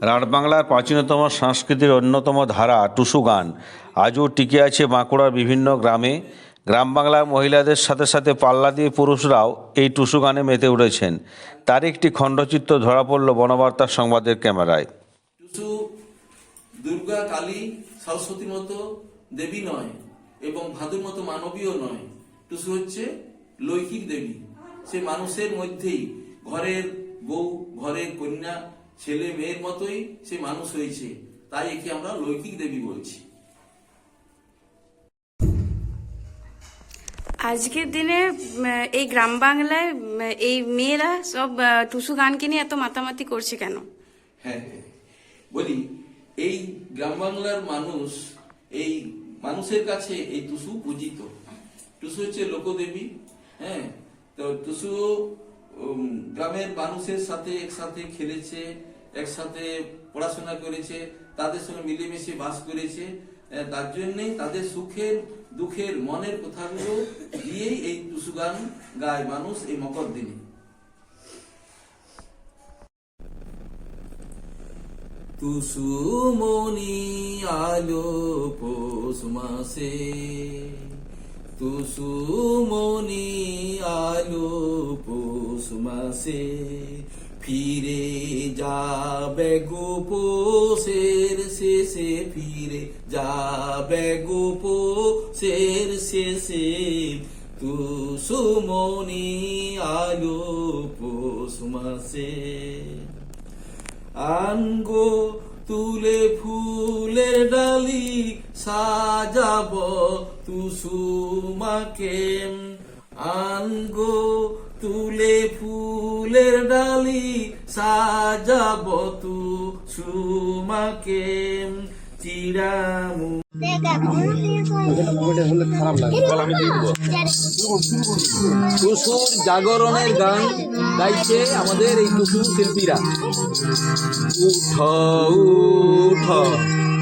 রাঢ়বাংলার প্রাচীনতম সংস্কৃতির অন্যতম ধারা টুসু গান। আজও টিকে আছে বাঁকুড়ার বিভিন্ন গ্রামে। গ্রাম বাংলার মহিলাদের সাথে সাথে পাল্লা দিয়ে পুরুষরাও এই টুসু গানে মেতে উঠেছেন। তার একটি খণ্ডচিত্র ধরা পড়ল বনবার্তা সংবাদের ক্যামেরায়। টুসু, দুর্গা, কালী সরস্বতীর মতো দেবী নয় এবং ভাদুর মতো মানবীয় নয়। টুসু হচ্ছে লৈকিক দেবী। সে মানুষের মধ্যেই ঘরের বউ, ঘরের কন্যা ছেলে মেয়ের মতোই সে মানুষ হয়েছে তাই একে আমরা লৌকিক দেবী বলছি। আজকের দিনে এই গ্রাম বাংলায় এই মেয়েরা সব টুসু গানকে নিয়ে এত মাতামাতি করছে কেন? হ্যাঁ হ্যাঁ। বলি এই গ্রাম বাংলার মানুষ এই মানুষের কাছে এই টুসু পূজিত। টুসু হচ্ছে লোকদেবী হ্যাঁ? তো টুসু গ্রামের মানুষের সাথে একসাথে খেলেছে একসাথে পড়াশোনা করেছে, তাদের সঙ্গে মিলেমিশে বাস করেছে তার জন্যই তাদের সুখের, দুঃখের, মনের কথাগুলো দিয়েই এই টুসু গান গায় মানুষ এই মকর দিনে। তুসুমনি আলো পৌষ মাসে তুসুমনি আলো পৌষ মাসে ফিরে যাবে গো পোষের শেষে, ফিরে যাবে গো পোষের শেষে তুসুমনি আলো পৌষ মাসে। আনগো তুলে ফুলের ডালি সাজাব তুসুমাকে আনগো তুলে ফুলের ডালি সাজাব তুসুমাকে চিরামু। টুসুর জাগরণের গান গাইছে আমাদের এই টুসু শিল্পীরা। উঠ উঠ